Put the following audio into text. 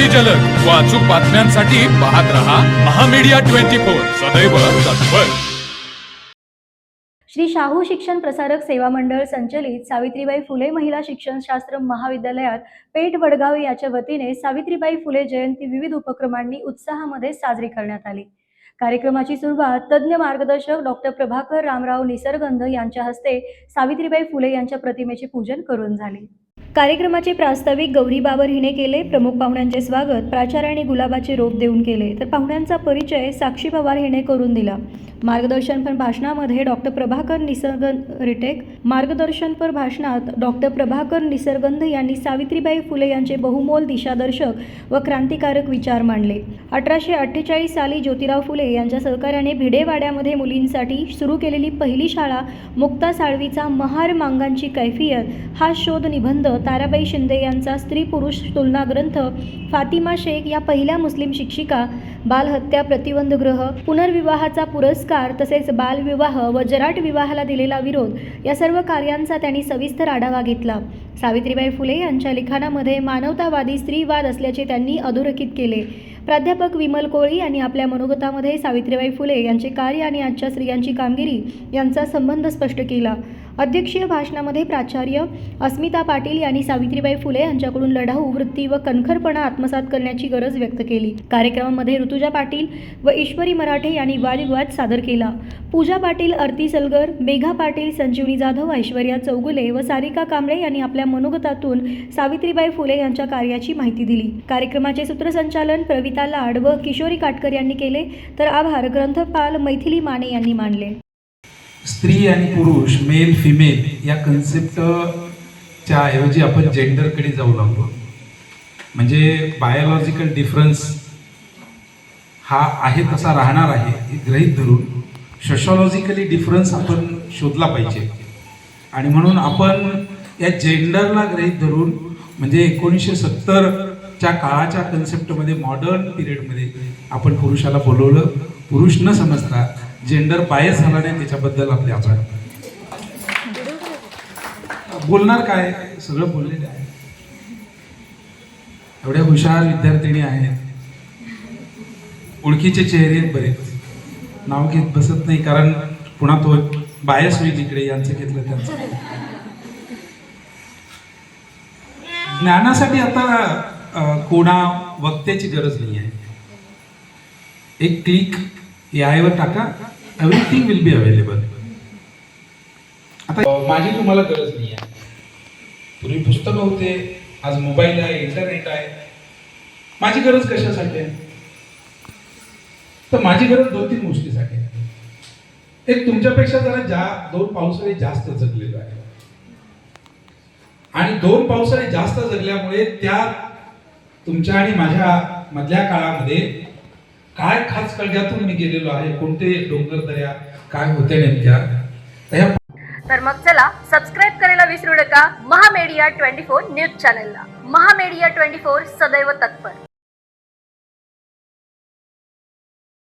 अगदी जलद. व अचूक बातम्यांसाठी पाहत रहा महामीडिया ट्वेंटी फोर. सदैव तत्पर. श्री शाहू शिक्षण प्रसारक सेवा मंडळ संचलित सावित्रीबाई फुले महिला शिक्षणशास्त्र महाविद्यालयात पेठ वडगाव याच्या वतीने सावित्रीबाई फुले जयंती विविध उपक्रमांनी उत्साहामध्ये साजरी करण्यात आली. कार्यक्रमाची सुरुवात तज्ज्ञ मार्गदर्शक डॉक्टर प्रभाकर रामराव निसर्गंध यांच्या हस्ते सावित्रीबाई फुले यांच्या प्रतिमेचे पूजन करून झाले. कार्यक्रमाचे प्रास्ताविक गौरी बाबर हिने केले प्रमुख पाहुण्यांचे स्वागत प्राचार्याने गुलाबाचे रोप देऊन केले. तर पाहुण्यांचा परिचय साक्षी पवार हिने करून दिला. मार्गदर्शनपर भाषणामध्ये डॉक्टर प्रभाकर निसर्ग रिटेक मार्गदर्शनपर भाषणात डॉक्टर प्रभाकर निसर्गंध यांनी सावित्रीबाई फुले यांचे बहुमोल दिशादर्शक व क्रांतिकारक विचार मांडले. अठराशे अठ्ठेचाळीस साली ज्योतिराव फुले यांच्या सहकार्याने भिडेवाड्यामध्ये मुलींसाठी सुरू केलेली पहिली शाळा मुक्ता साळवीचा महार मांगांची कैफियत हा शोध निबंध ताराबाई शिंदे यांचा स्त्री पुरुष तुलना ग्रंथ फातिमा शेख या पहिल्या मुस्लिम शिक्षिका बालहत्या प्रतिबंध ग्रह पुनर्विवाहाचा पुरस्कार तसेच बालविवाह व जराट विवाहाला दिलेला विरोध या सर्व कार्यांचा त्यांनी सविस्तर आढावा घेतला. सावित्रीबाई फुले यांच्या लिखाणामध्ये मानवतावादी स्त्रीवाद असल्याचे त्यांनी अधोरेखित केले. प्राध्यापक विमल कोळी यांनी आपल्या मनोगतामध्ये सावित्रीबाई फुले यांचे कार्य आणि आजच्या स्त्रियांची कामगिरी यांचा संबंध स्पष्ट केला. अध्यक्षीय भाषणामध्ये प्राचार्य अस्मिता पाटील यांनी सावित्रीबाई फुले यांच्याकडून लढाऊ वृत्ती व कणखरपणा आत्मसात करण्याची गरज व्यक्त केली. कार्यक्रमामध्ये ऋतुजा पाटील व ईश्वरी मराठे यांनी वादविवाद सादर केला. पूजा पाटील आरती सलगर मेघा पाटील संजीवनी जाधव ऐश्वर्या चौगुले व सारिका कांबळे यांनी आपल्या मनोगतातून सावित्रीबाई फुले यांच्या कार्याची माहिती दिली. कार्यक्रमाचे सूत्रसंचालन प्रविता लाड व किशोरी काटकर यांनी केले तर आभार ग्रंथपाल मैथिली माने यांनी मानले. स्त्री आणि पुरुष मेल फिमेल या कन्सेप्टच्या ऐवजी आपण जेंडरकडे जाऊ लागलो. म्हणजे बायोलॉजिकल डिफरन्स हा आहे तसा राहणार आहे हे ग्रहित धरून सोशॉलॉजिकली डिफरन्स आपण शोधला पाहिजे. आणि म्हणून आपण या जेंडरला ग्रहित धरून म्हणजे एकोणीसशे सत्तरच्या काळाच्या कन्सेप्टमध्ये मॉडर्न पिरियडमध्ये आपण पुरुषाला बोलवलं. पुरुष न समजता जेंडर बायस झाला नाही त्याच्याबद्दल आपले आभार. बोलणार काय? सगळं बोललेलं आहे. एवढ्या हुशार विद्यार्थिनी आहेत. ओळखीचे चेहरे आहेत बरेच. नाव घेत बसत नाही कारण पुन्हा तो बायस होईल इकडे यांचं घेतलं त्यांचं ज्ञानासाठी आता कोणा वक्त्याची गरज नाही आहे एक क्लिक ए आयवर टाका. एव्हरीथिंग विल बी अवेलेबल आता माझी तुम्हाला गरज नाही आहे पूर्वी पुस्तकं होते आज मोबाईल आहे इंटरनेट आहे. माझी गरज कशासाठी आहे? तर माझी गरज दोन तीन गोष्टीसाठी आहे. एक तुमच्यापेक्षा जरा जा दोन पावसाळे जास्त जगलेलो आहे. आणि दोन पावसाळे जास्त जगल्यामुळे त्या तुमच्या आणि माझ्या मधल्या काळामध्ये काय खास कळग्यातून मी गेलेलो आहे? कोणते डोंगर दर्या काय होते नेमक्या? तर मग चला सबस्क्राईब करायला विसरू नका. महामेडिया ट्वेंटी फोर न्यूज चॅनलला. महामेडिया ट्वेंटी फोर सदैव तत्पर.